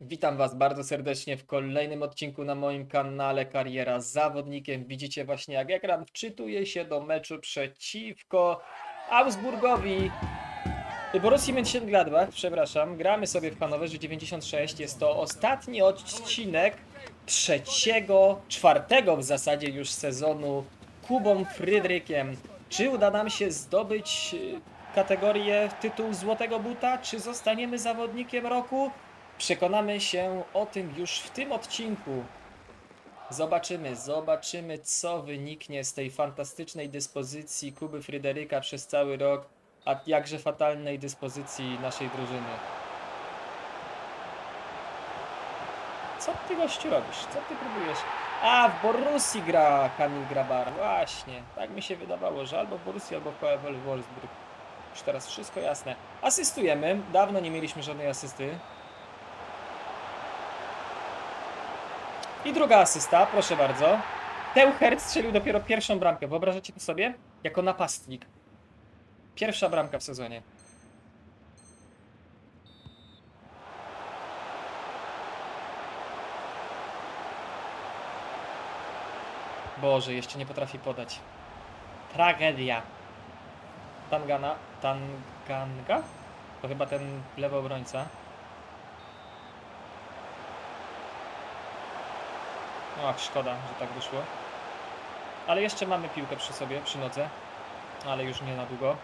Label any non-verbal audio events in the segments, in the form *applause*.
Witam Was bardzo serdecznie w kolejnym odcinku na moim kanale Kariera z zawodnikiem. Widzicie właśnie jak ekran wczytuje się do meczu przeciwko Augsburgowi. Borussii Mönchengladbach, przepraszam. Gramy sobie w Hanowerze 96. Jest to ostatni odcinek trzeciego, czwartego w zasadzie już sezonu Kubą Frydrykiem. Czy uda nam się zdobyć y, kategorię tytuł Złotego Buta, czy zostaniemy zawodnikiem roku? Przekonamy się o tym już w tym odcinku. Zobaczymy, zobaczymy, co wyniknie z tej fantastycznej dyspozycji Kuby Fryderyka przez cały rok, a jakże fatalnej dyspozycji naszej drużyny. Co ty gościu robisz? Co ty próbujesz? A, w Borussii gra Kamil Grabar. Właśnie, tak mi się wydawało, że albo w Borussii, albo w Wolfsburg. Już teraz wszystko jasne. Asystujemy. Dawno nie mieliśmy żadnej asysty. I druga asysta, proszę bardzo. Teuchert strzelił dopiero pierwszą bramkę. Wyobrażacie to sobie? Jako napastnik. Pierwsza bramka w sezonie. Boże, jeszcze nie potrafi podać. Tragedia. Tangana. Tanganga? To chyba ten lewy obrońca. No, szkoda, że tak wyszło. Ale jeszcze mamy piłkę przy sobie, przy nodze. Ale już nie na długo.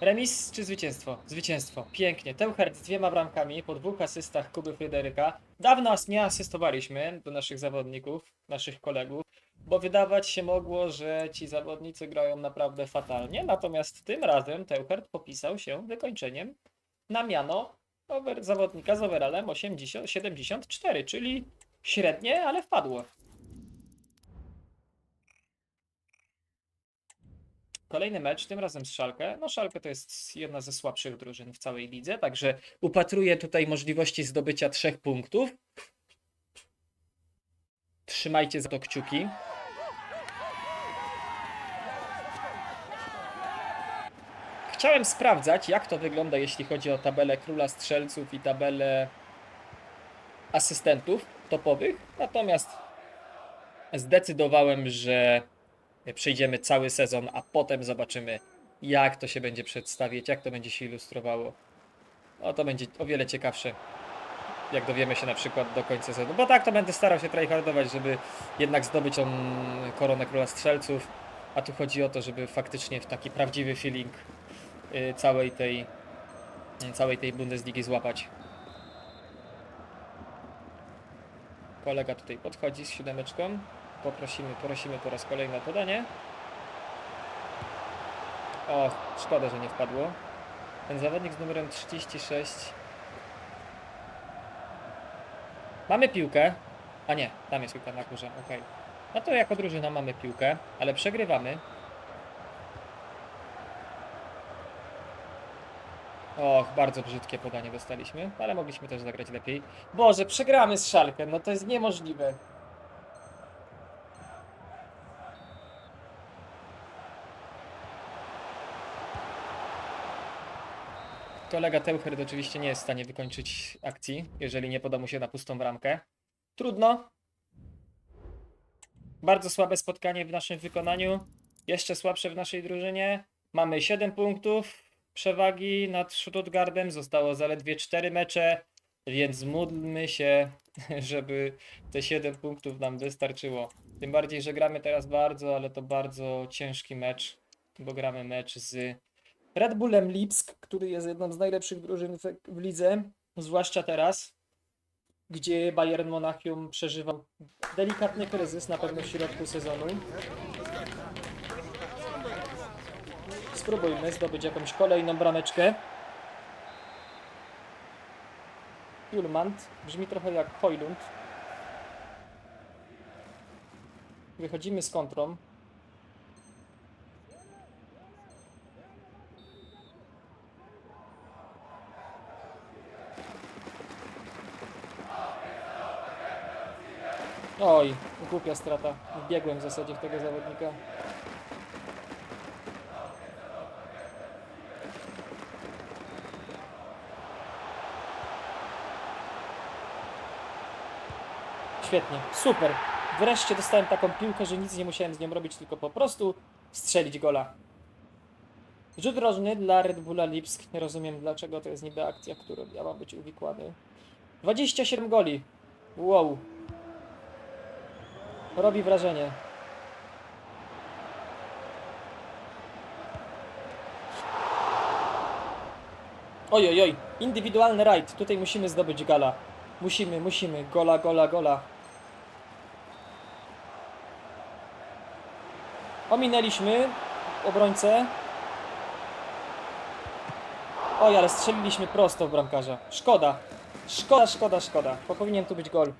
Remis czy zwycięstwo? Zwycięstwo. Pięknie. Teuchert z dwiema bramkami po dwóch asystach Kuby Fryderyka. Dawno nie asystowaliśmy do naszych zawodników, naszych kolegów, bo wydawać się mogło, że ci zawodnicy grają naprawdę fatalnie. Natomiast tym razem Teuchert popisał się wykończeniem na miano zawodnika z overallem 80, 74, czyli średnie, ale wpadło. Kolejny mecz, tym razem z Szalkę. No Szalkę to jest jedna ze słabszych drużyn w całej lidze, także upatruję tutaj możliwości zdobycia trzech punktów. Trzymajcie za to kciuki. Chciałem sprawdzać, jak to wygląda, jeśli chodzi o tabelę króla strzelców i tabelę asystentów topowych. Natomiast zdecydowałem, że przejdziemy cały sezon, a potem zobaczymy, jak to się będzie przedstawiać, jak to będzie się ilustrowało. O, to będzie o wiele ciekawsze, jak dowiemy się na przykład do końca sezonu. Bo tak, to będę starał się tryhardować, żeby jednak zdobyć on koronę króla strzelców. A tu chodzi o to, żeby faktycznie w taki prawdziwy feeling y, całej tej, całej tej Bundesligi złapać. Kolega tutaj podchodzi z siódemeczką. Poprosimy, prosimy po raz kolejny o podanie. O, szkoda, że nie wpadło. Ten zawodnik z numerem 36. Mamy piłkę. A nie, tam jest piłka na górze, okej. No to jako drużyna mamy piłkę, ale przegrywamy. Och, bardzo brzydkie podanie dostaliśmy, ale mogliśmy też zagrać lepiej. Boże, przegramy z Szalkę, no to jest niemożliwe. Kolega Teuchert oczywiście nie jest w stanie wykończyć akcji, jeżeli nie poda mu się na pustą bramkę. Trudno. Bardzo słabe spotkanie w naszym wykonaniu. Jeszcze słabsze w naszej drużynie. Mamy 7 punktów przewagi nad Stuttgartem. Zostało zaledwie 4 mecze, więc módlmy się, *laughs* żeby te 7 punktów nam wystarczyło. Tym bardziej, że gramy teraz bardzo, ale to bardzo ciężki mecz, bo gramy mecz z Red Bullem Lipsk, który jest jedną z najlepszych drużyn w, w lidze, zwłaszcza teraz, gdzie Bayern Monachium przeżywał delikatny kryzys na pewno w środku sezonu. Spróbujmy zdobyć jakąś kolejną brameczkę. Julmand brzmi trochę jak Hojlund. Wychodzimy z kontrą. Oj, głupia strata. Wbiegłem w zasadzie w tego zawodnika. Świetnie, super. Wreszcie dostałem taką piłkę, że nic nie musiałem z nią robić, tylko po prostu strzelić gola. Rzut rożny dla Red Bulla Lipsk. Nie rozumiem dlaczego to jest niby akcja, którą ja mam być uwikłany. 27 goli. Wow. Robi wrażenie. Oj, oj, oj. Indywidualny rajd. Tutaj musimy zdobyć gala. Musimy, musimy. Gola, gola, gola. Ominęliśmy obrońcę. Oj, ale strzeliliśmy prosto w bramkarza. Szkoda. Szkoda, szkoda, szkoda. Bo powinien tu być gol.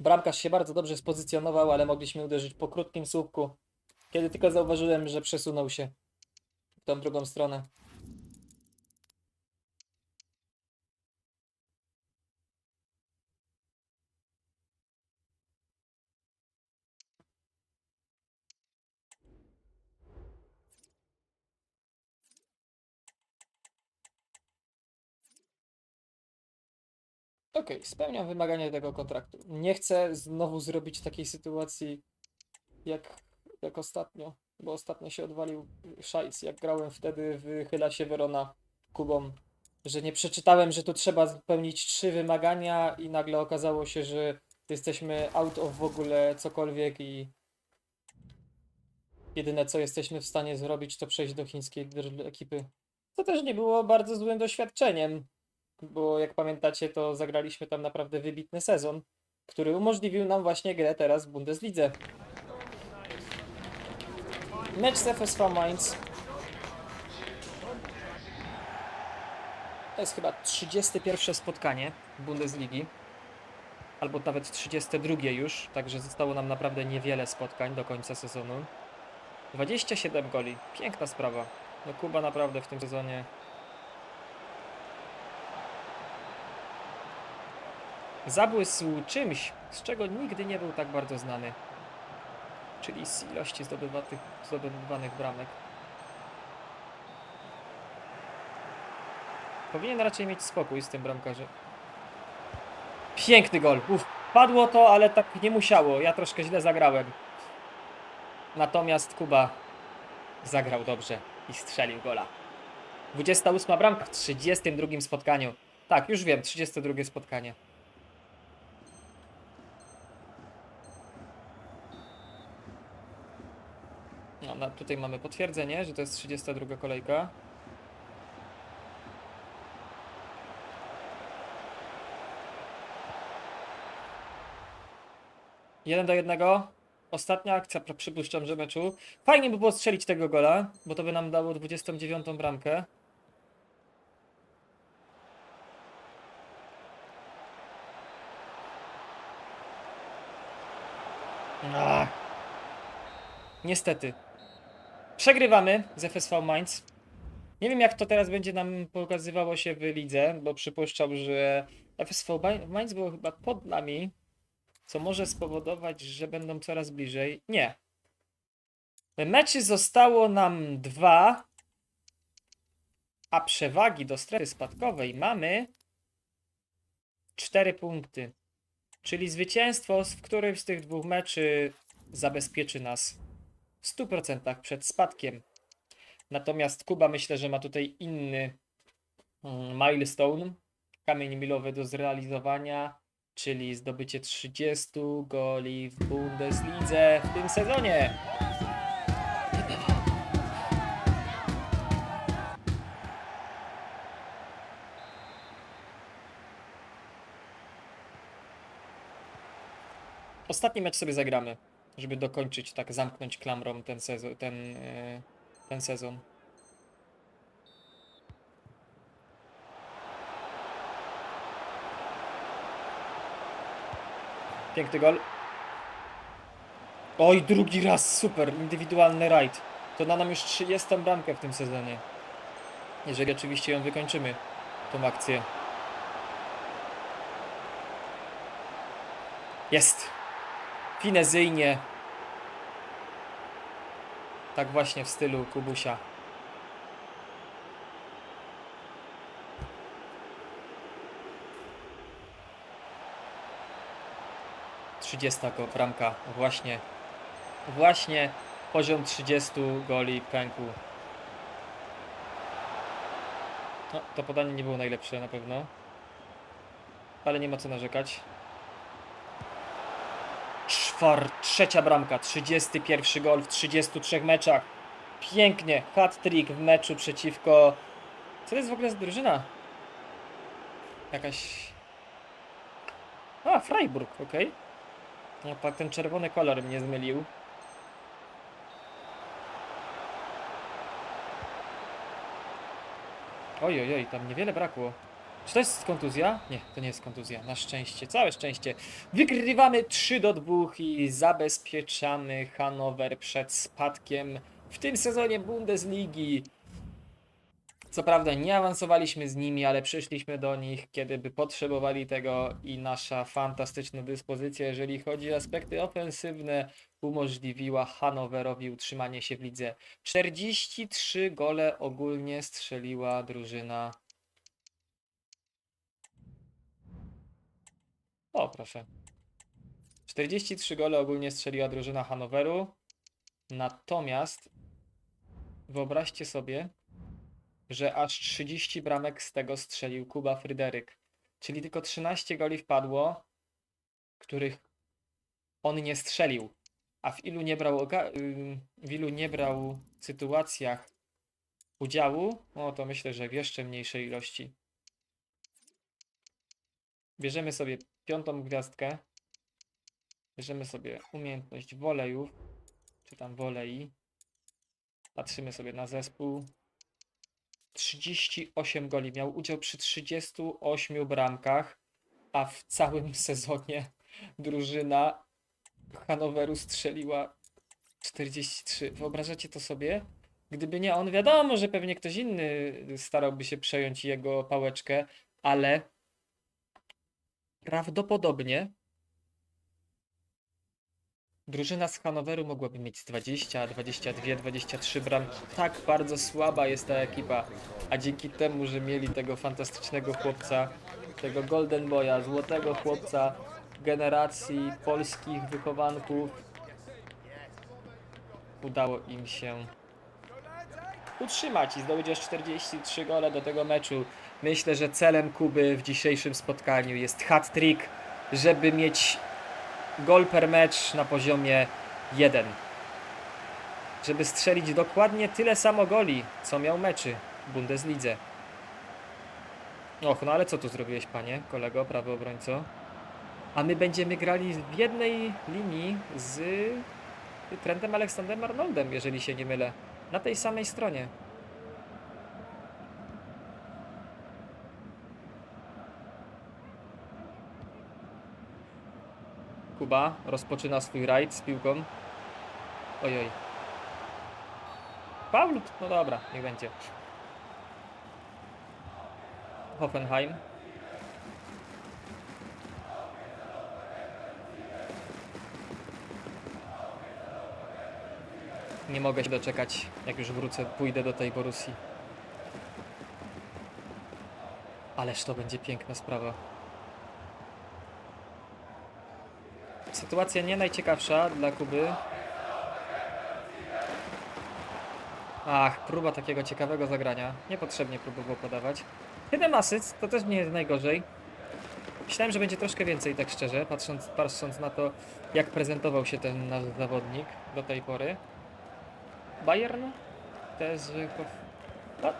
Bramkarz się bardzo dobrze spozycjonował, ale mogliśmy uderzyć po krótkim słupku. Kiedy tylko zauważyłem, że przesunął się w tą drugą stronę. Okej, spełniam wymagania tego kontraktu. Nie chcę znowu zrobić takiej sytuacji jak, jak ostatnio, bo ostatnio się odwalił szajs, jak grałem wtedy w Chyla się Verona Kubą, że nie przeczytałem, że tu trzeba spełnić trzy wymagania i nagle okazało się, że jesteśmy out of w ogóle cokolwiek i jedyne co jesteśmy w stanie zrobić to przejść do chińskiej ekipy. To też nie było bardzo złym doświadczeniem bo jak pamiętacie, to zagraliśmy tam naprawdę wybitny sezon, który umożliwił nam właśnie grę teraz w Bundeslidze. Mecz z FSV Mainz. To jest chyba 31 spotkanie Bundesligi. Albo nawet 32 już, także zostało nam naprawdę niewiele spotkań do końca sezonu. 27 goli. Piękna sprawa. No Kuba naprawdę w tym sezonie zabłysł czymś, z czego nigdy nie był tak bardzo znany. Czyli z ilości zdobywatych, zdobywanych bramek. Powinien raczej mieć spokój z tym bramkarzem. Piękny gol. Uf, padło to, ale tak nie musiało. Ja troszkę źle zagrałem. Natomiast Kuba zagrał dobrze i strzelił gola. 28 bramka w 32 spotkaniu. Tak, już wiem, 32 spotkanie. Tutaj mamy potwierdzenie, że to jest 32 kolejka. Jeden do jednego. Ostatnia akcja, przypuszczam, że meczu. Fajnie by było strzelić tego gola, bo to by nam dało 29 bramkę. Ach. Niestety. Przegrywamy z FSV Mainz. Nie wiem, jak to teraz będzie nam pokazywało się w lidze, bo przypuszczam, że FSV Mainz było chyba pod nami, co może spowodować, że będą coraz bliżej. Nie. Meczy zostało nam dwa, a przewagi do strefy spadkowej mamy cztery punkty. Czyli zwycięstwo w którymś z tych dwóch meczy zabezpieczy nas w 100% przed spadkiem. Natomiast Kuba myślę, że ma tutaj inny mm, milestone, kamień milowy do zrealizowania, czyli zdobycie 30 goli w Bundeslidze w tym sezonie. Ostatni mecz sobie zagramy, żeby dokończyć, tak zamknąć klamrą ten sezon. Ten, e, ten sezon. Piękny gol. Oj, drugi raz, super, indywidualny rajd. To na nam już 30 bramkę w tym sezonie. Jeżeli oczywiście ją wykończymy, tą akcję. Jest. Finezyjnie. Tak właśnie w stylu Kubusia. 30 go bramka. Właśnie, właśnie poziom 30 goli pękł. No, to podanie nie było najlepsze na pewno. Ale nie ma co narzekać. Czwar, trzecia bramka, 31 gol w 33 meczach. Pięknie, hat-trick w meczu przeciwko... Co to jest w ogóle za drużyna? Jakaś... A, Freiburg, okej. No tak, ten czerwony kolor mnie zmylił. Oj, oj, oj, tam niewiele brakło. Czy to jest kontuzja? Nie, to nie jest kontuzja. Na szczęście, całe szczęście. Wygrywamy 3 do 2 i zabezpieczamy Hanower przed spadkiem w tym sezonie Bundesligi. Co prawda nie awansowaliśmy z nimi, ale przyszliśmy do nich, kiedy by potrzebowali tego i nasza fantastyczna dyspozycja, jeżeli chodzi o aspekty ofensywne, umożliwiła Hanowerowi utrzymanie się w lidze. 43 gole ogólnie strzeliła drużyna. O, proszę. 43 gole ogólnie strzeliła drużyna Hanoweru. Natomiast wyobraźcie sobie, że aż 30 bramek z tego strzelił Kuba Fryderyk. Czyli tylko 13 goli wpadło, których on nie strzelił. A w ilu nie brał, w ilu nie brał sytuacjach udziału, no to myślę, że w jeszcze mniejszej ilości. Bierzemy sobie piątą gwiazdkę. Bierzemy sobie umiejętność wolejów, czy tam wolei. Patrzymy sobie na zespół. 38 goli. Miał udział przy 38 bramkach, a w całym *laughs* sezonie drużyna Hanoweru strzeliła 43. Wyobrażacie to sobie? Gdyby nie on, wiadomo, że pewnie ktoś inny starałby się przejąć jego pałeczkę, ale prawdopodobnie drużyna z Hanoweru mogłaby mieć z 20, 22, 23 bramki. Tak bardzo słaba jest ta ekipa, a dzięki temu, że mieli tego fantastycznego chłopca, tego Golden Boya, złotego chłopca generacji polskich wychowanków, udało im się utrzymać i zdobyć aż 43 gole do tego meczu. Myślę, że celem Kuby w dzisiejszym spotkaniu jest hat-trick, żeby mieć gol per mecz na poziomie 1. Żeby strzelić dokładnie tyle samo goli, co miał meczy w Bundeslidze. Och, no ale co tu zrobiłeś, panie, kolego, prawy obrońco? A my będziemy grali w jednej linii z Trentem Aleksanderem Arnoldem, jeżeli się nie mylę. Na tej samej stronie. Kuba rozpoczyna swój rajd z piłką. Ojoj. Paul? No dobra, niech będzie. Hoffenheim. Nie mogę się doczekać, jak już wrócę, pójdę do tej Borussii. Ależ to będzie piękna sprawa. Sytuacja nie najciekawsza dla Kuby. Ach, próba takiego ciekawego zagrania. Niepotrzebnie próbował podawać. 7 asyst, to też nie jest najgorzej. Myślałem, że będzie troszkę więcej, tak szczerze, patrząc, patrząc na to, jak prezentował się ten nasz zawodnik do tej pory. Bayern też... A,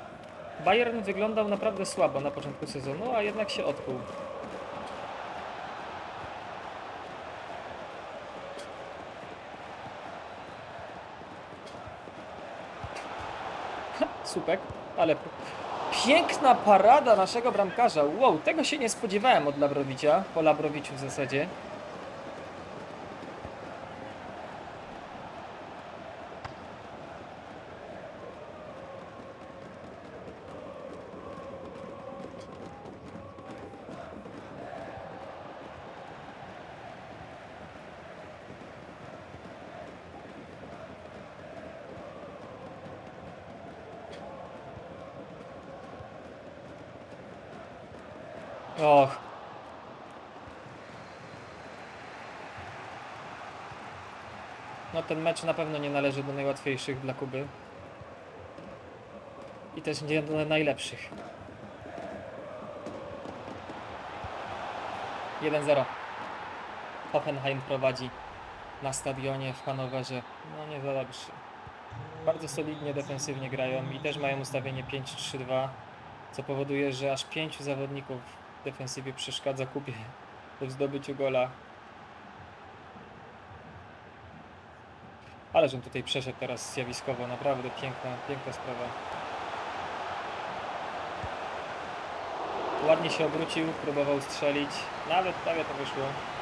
Bayern wyglądał naprawdę słabo na początku sezonu, a jednak się odkuł. Słupek, ale piękna parada naszego bramkarza. Wow, tego się nie spodziewałem od Labrowicia, po Labrowiciu w zasadzie. Och. No ten mecz na pewno nie należy do najłatwiejszych dla Kuby. I też nie do najlepszych. 1-0. Hoffenheim prowadzi na stadionie w Hanowerze. No nie za dobrze. Bardzo solidnie defensywnie grają i też mają ustawienie 5-3-2, co powoduje, że aż pięciu zawodników defensywie przeszkadza Kubie w zdobyciu gola. Ale on tutaj przeszedł teraz zjawiskowo, naprawdę piękna, piękna sprawa. Ładnie się obrócił, próbował strzelić, nawet prawie to wyszło.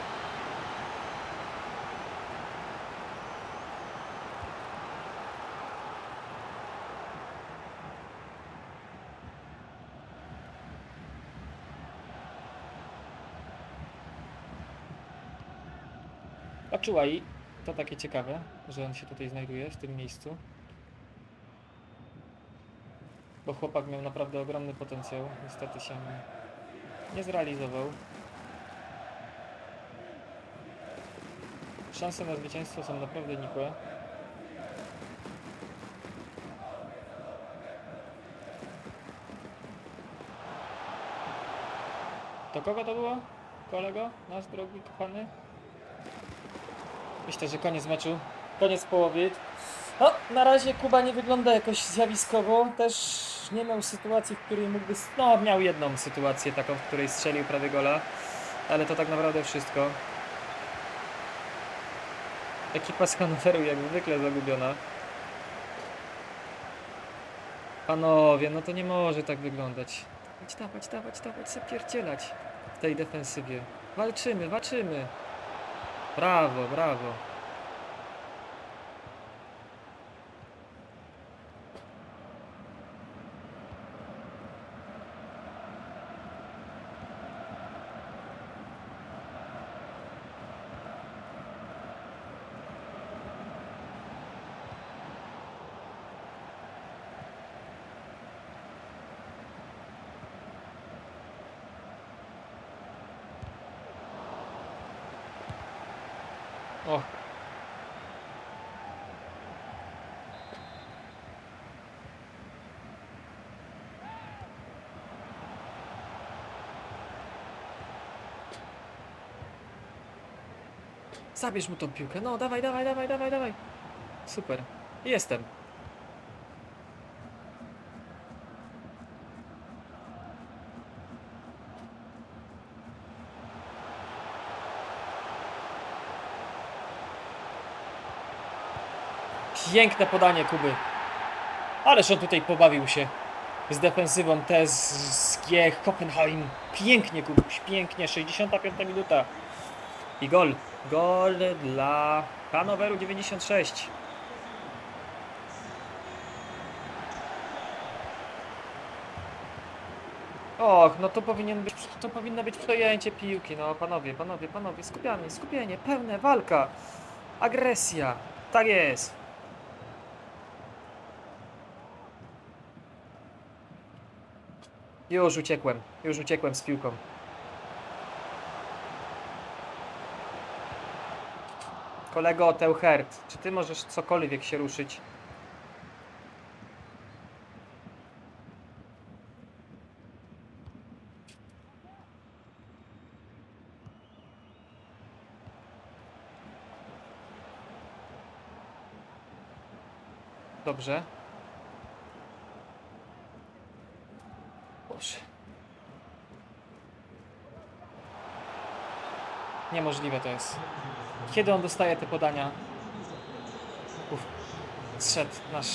Oczyłaj, to takie ciekawe, że on się tutaj znajduje w tym miejscu. Bo chłopak miał naprawdę ogromny potencjał, niestety się nie zrealizował. Szanse na zwycięstwo są naprawdę nikłe. To kogo to było? Kolego? Nasz drogi kochany? Myślę, że koniec meczu. Koniec połowy. No, na razie Kuba nie wygląda jakoś zjawiskowo. Też nie miał sytuacji, w której mógłby. No, miał jedną sytuację taką, w której strzelił prawie gola. Ale to tak naprawdę wszystko. Ekipa z Hanoweru jak zwykle zagubiona. Panowie, no to nie może tak wyglądać. Dawać, dawać, dawać, dawać, zapierdzielać w tej defensywie. Walczymy, walczymy. Bravo, bravo. O. Zabierz mu tą piłkę. No, dawaj, dawaj, dawaj, dawaj, dawaj. Super. Jestem. Piękne podanie Kuby. Ależ on tutaj pobawił się z defensywą TSG Hoffenheim. Pięknie Kubuś, pięknie. 65 minuta. I gol. Gol dla Hanoweru 96. Och, no to powinien być, to powinno być przejęcie piłki. No panowie, panowie, panowie, skupianie, skupienie, pełne, walka, agresja. Tak jest. Już uciekłem, już uciekłem z piłką. Kolego Teuchert, czy ty możesz cokolwiek się ruszyć? Dobrze. Niemożliwe to jest. Kiedy on dostaje te podania? Uf. Zszedł nasz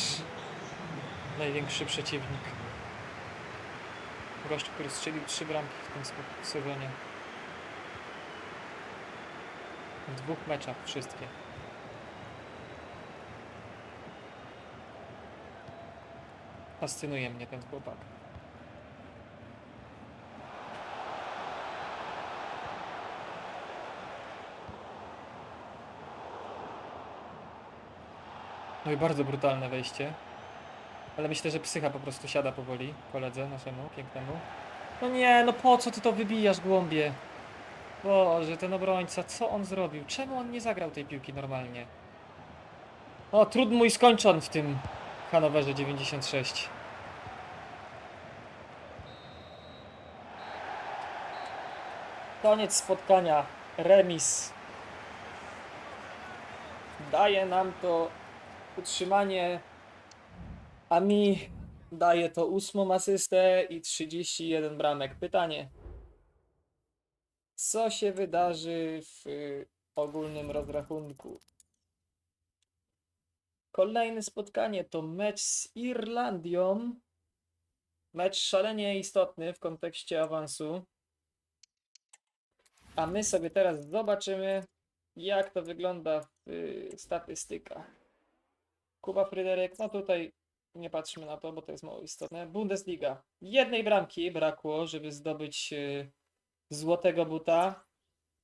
największy przeciwnik. Gość, który strzelił trzy bramki w tym sezonie. W dwóch meczach wszystkie. Fascynuje mnie ten chłopak. No i bardzo brutalne wejście. Ale myślę, że psycha po prostu siada powoli koledze naszemu pięknemu. No nie, no po co ty to wybijasz, głąbie? Boże, ten obrońca, co on zrobił? Czemu on nie zagrał tej piłki normalnie? O, trud mój skończon w tym Hanowerze 96. Koniec spotkania. Remis. Daje nam to utrzymanie, a mi daje to ósmą asystę i 31 bramek. Pytanie. Co się wydarzy w y, ogólnym rozrachunku? Kolejne spotkanie to mecz z Irlandią. Mecz szalenie istotny w kontekście awansu. A my sobie teraz zobaczymy, jak to wygląda w y, statystykach. Kuba Fryderyk, no tutaj nie patrzmy na to, bo to jest mało istotne. Bundesliga. Jednej bramki brakło, żeby zdobyć y, złotego buta.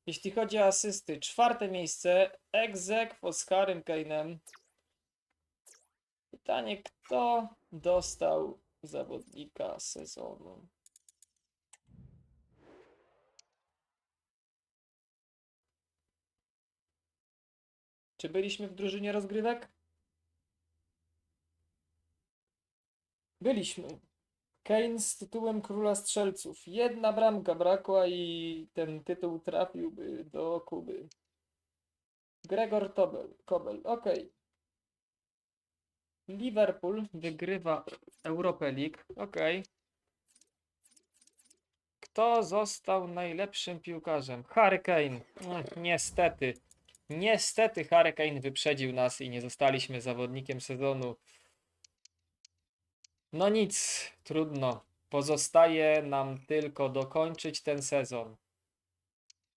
Jeśli chodzi o asysty, czwarte miejsce, egzekwo z Harrym Kane'em. Pytanie, kto dostał zawodnika sezonu? Czy byliśmy w drużynie rozgrywek? Byliśmy. Kane z tytułem Króla Strzelców. Jedna bramka brakła i ten tytuł trafiłby do Kuby. Gregor Tobel, Kobel, okej. Liverpool wygrywa Europa League, okej. Kto został najlepszym piłkarzem? Harry Kane. Ech, niestety. Niestety Harry Kane wyprzedził nas i nie zostaliśmy zawodnikiem sezonu. No nic, trudno. Pozostaje nam tylko dokończyć ten sezon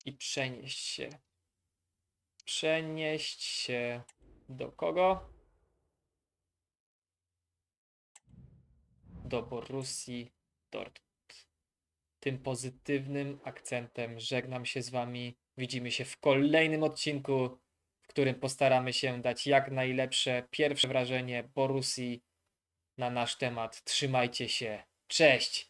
i przenieść się. Przenieść się do kogo? Do Borussii Dortmund. Tym pozytywnym akcentem żegnam się z Wami. Widzimy się w kolejnym odcinku, w którym postaramy się dać jak najlepsze pierwsze wrażenie Borussii na nasz temat. Trzymajcie się. Cześć!